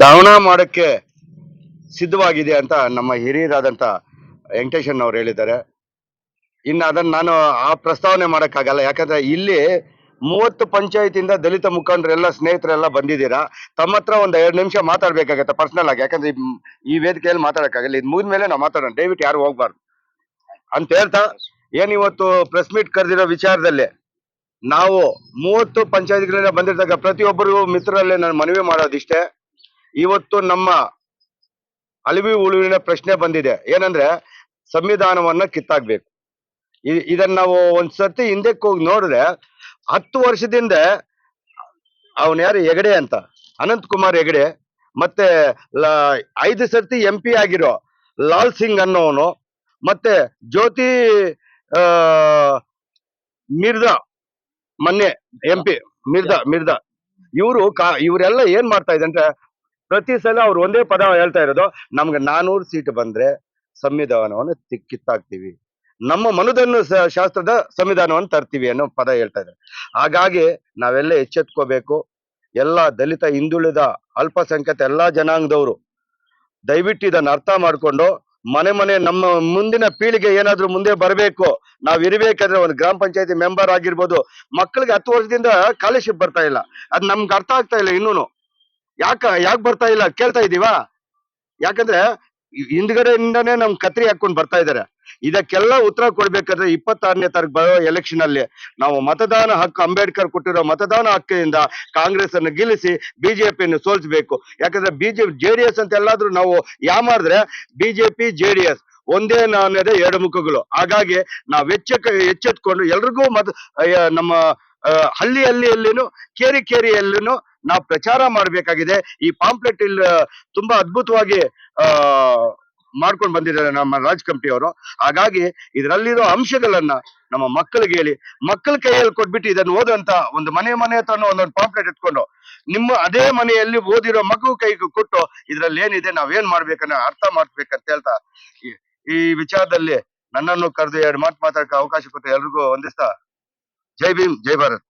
ದಾವಣ ಮಾಡಕ್ಕೆ ಸಿದ್ಧವಾಗಿದೆ ಅಂತ ನಮ್ಮ ಹಿರಿಯರಾದಂಥ ವೆಂಕಟೇಶನ್ ಅವ್ರು ಹೇಳಿದ್ದಾರೆ. ಇನ್ನು ಅದನ್ನು ನಾನು ಆ ಪ್ರಸ್ತಾವನೆ ಮಾಡೋಕ್ಕಾಗಲ್ಲ. ಯಾಕಂದರೆ ಇಲ್ಲಿ ಮೂವತ್ತು ಪಂಚಾಯತಿಯಿಂದ ದಲಿತ ಮುಖಂಡರೆಲ್ಲ, ಸ್ನೇಹಿತರೆಲ್ಲ ಬಂದಿದ್ದೀರಾ? ತಮ್ಮ ಹತ್ರ ಒಂದು ಎರಡು ನಿಮಿಷ ಮಾತಾಡಬೇಕಾಗತ್ತೆ ಪರ್ಸನಲ್ ಆಗಿ. ಯಾಕಂದ್ರೆ ಈ- ವೇದಿಕೆಯಲ್ಲಿ ಮಾತಾಡೋಕ್ಕಾಗಲ್ಲ. ಇದು ಮುಗಿದ್ಮೇಲೆ ನಾವು ಮಾತಾಡೋಣ. ದಯವಿಟ್ಟು ಯಾರು ಹೋಗ್ಬಾರ್ದು. ಅಂತ ಹೇಳ್ತಾ, ಏನು ಇವತ್ತು ಪ್ರೆಸ್ ಮೀಟ್ ಕರೆದಿರೋ ವಿಚಾರದಲ್ಲಿ ನಾವು ಮೂವತ್ತು ಪಂಚಾಯತ್ಗಳಿಂದ ಬಂದಿರ್ತಕ್ಕ ಪ್ರತಿಯೊಬ್ಬರಿಗೂ ಮಿತ್ರರಲ್ಲೇ ನಾನು ಮನವಿ ಮಾಡೋದಿಷ್ಟೇ. ಇವತ್ತು ನಮ್ಮ ಅಳಿವಿ ಉಳಿವಿನ ಪ್ರಶ್ನೆ ಬಂದಿದೆ. ಏನಂದ್ರೆ ಸಂವಿಧಾನವನ್ನ ಕಿತ್ತಾಗ್ಬೇಕು ಇದನ್ನ ನಾವು ಒಂದ್ಸರ್ತಿ ಹಿಂದಕ್ಕೆ ಹೋಗಿ ನೋಡಿದ್ರೆ ಹತ್ತು ವರ್ಷದಿಂದ ಅವನ್ ಯಾರು ಹೆಗಡೆ ಅಂತ ಅನಂತ್ ಕುಮಾರ್ ಹೆಗಡೆ, ಮತ್ತೆ ಐದು ಸರ್ತಿ ಎಂ ಪಿ ಆಗಿರೋ ಲಾಲ್ ಸಿಂಗ್ ಅನ್ನೋನು ಮತ್ತೆ ಜ್ಯೋತಿ ಮಿರ್ದಾ ಮೊನ್ನೆ ಎಂ ಪಿ, ಮಿರ್ಜಾ ಮಿರ್ಜಾ, ಇವರು ಕಾ, ಇವರೆಲ್ಲ ಏನ್ ಮಾಡ್ತಾ ಇದಂದ್ರೆ ಪ್ರತಿ ಸಲ ಅವ್ರು ಒಂದೇ ಪದ ಹೇಳ್ತಾ ಇರೋದು, ನಮ್ಗೆ ನಾನೂರು ಸೀಟ್ ಬಂದ್ರೆ ಸಂವಿಧಾನವನ್ನು ಕಿತ್ತಾಕ್ತಿವಿ ನಮ್ಮ ಮನುದನ್ನು ಶಾಸ್ತ್ರದ ಸಂವಿಧಾನವನ್ನು ತರ್ತೀವಿ ಅನ್ನೋ ಪದ ಹೇಳ್ತಾ ಇದ್ದಾರೆ. ಹಾಗಾಗಿ ನಾವೆಲ್ಲ ಎಚ್ಚೆತ್ಕೋಬೇಕು. ಎಲ್ಲ ದಲಿತ, ಹಿಂದುಳಿದ, ಅಲ್ಪಸಂಖ್ಯಾತ ಎಲ್ಲಾ ಜನಾಂಗದವರು ದಯವಿಟ್ಟು ಇದನ್ನು ಅರ್ಥ ಮಾಡಿಕೊಂಡು ಮನೆ ಮನೆ ನಮ್ಮ ಮುಂದಿನ ಪೀಳಿಗೆ ಏನಾದ್ರೂ ಮುಂದೆ ಬರಬೇಕು. ನಾವ್ ಇರಬೇಕಾದ್ರೆ ಒಂದು ಗ್ರಾಮ ಪಂಚಾಯತಿ ಮೆಂಬರ್ ಆಗಿರ್ಬೋದು. ಮಕ್ಕಳಿಗೆ ಹತ್ತು ವರ್ಷದಿಂದ ಸ್ಕಾಲರ್ಶಿಪ್ ಬರ್ತಾ ಇಲ್ಲ. ಅದ್ ನಮ್ಗೆ ಅರ್ಥ ಆಗ್ತಾ ಇಲ್ಲ ಇನ್ನೂನು. ಯಾಕ, ಯಾಕೆ ಬರ್ತಾ ಇಲ್ಲ? ಕೇಳ್ತಾ ಇದೀವಾ ಯಾಕಂದ್ರೆ ಹಿಂದ್ಗಡೆಯಿಂದಾನೇ ನಮ್ ಕತ್ರಿ ಹಾಕೊಂಡ್ ಬರ್ತಾ ಇದಾರೆ. ಇದಕ್ಕೆಲ್ಲ ಉತ್ತರ ಕೊಡ್ಬೇಕಾದ್ರೆ ಇಪ್ಪತ್ತಾರನೇ ತಾರೀಕು ಬರೋ ಎಲೆಕ್ಷನ್ ಅಲ್ಲಿ ನಾವು ಮತದಾನ ಹಕ್ಕು, ಅಂಬೇಡ್ಕರ್ ಕೊಟ್ಟಿರೋ ಮತದಾನ ಹಕ್ಕಿನಿಂದ ಕಾಂಗ್ರೆಸ್ ಅನ್ನು ಗೆಲ್ಲಿಸಿ ಬಿಜೆಪಿಯನ್ನು ಸೋಲಿಸಬೇಕು. ಯಾಕಂದ್ರೆ ಬಿಜೆಪಿ ಜೆಡಿಎಸ್ ಅಂತ ಎಲ್ಲಾದ್ರೂ ನಾವು ಯಾಮಾರಿದ್ರೆ ಬಿಜೆಪಿ ಜೆಡಿಎಸ್ ಒಂದೇ ನಾಣ್ಯದ ಎರಡು ಮುಖಗಳು. ಹಾಗಾಗಿ ನಾವು ಎಚ್ಚೆಕ್, ಎಚ್ಚೆತ್ಕೊಂಡು ಎಲ್ರಿಗೂ ಮತ ನಮ್ಮ ಹಳ್ಳಿ ಹಳ್ಳಿಯಲ್ಲಿನೂ, ಕೇರಿ ಕೇರಿಯಲ್ಲಿನೂ ನಾವು ಪ್ರಚಾರ ಮಾಡಬೇಕಾಗಿದೆ. ಈ ಪಾಂಪ್ಲೆಟ್ ಇಲ್ಲಿ ತುಂಬಾ ಅದ್ಭುತವಾಗಿ, ಆ, ಮಾಡ್ಕೊಂಡು ಬಂದಿದ್ದಾರೆ ನಮ್ಮ ರಾಜ್ ಅವರು. ಹಾಗಾಗಿ ಇದರಲ್ಲಿರೋ ಅಂಶಗಳನ್ನ ನಮ್ಮ ಮಕ್ಕಳಿಗೆ ಹೇಳಿ. ಮಕ್ಕಳ ಕೈಯಲ್ಲಿ ಕೊಟ್ಬಿಟ್ಟು ಇದನ್ನು ಓದಂತ ಒಂದು ಮನೆ ಮನೆ ಹತ್ರನೂ ಒಂದೊಂದು ಪಾಂಪ್ಲೆಟ್ ಇಟ್ಕೊಂಡು, ನಿಮ್ಮ ಅದೇ ಮನೆಯಲ್ಲಿ ಓದಿರೋ ಮಗು ಕೈಗೆ ಕೊಟ್ಟು ಇದ್ರಲ್ಲಿ ಏನಿದೆ ನಾವೇನ್ ಮಾಡ್ಬೇಕನ್ನ ಅರ್ಥ ಮಾಡ್ಬೇಕಂತ ಹೇಳ್ತಾ, ಈ- ವಿಚಾರದಲ್ಲಿ ನನ್ನನ್ನು ಕರೆದು ಎರಡು ಮಾತು ಮಾತಾಡಕ್ಕೆ ಅವಕಾಶ ಕೊಟ್ಟು ಎಲ್ರಿಗೂ ವಂದಿಸ್ತಾ जय भीम जय भारत।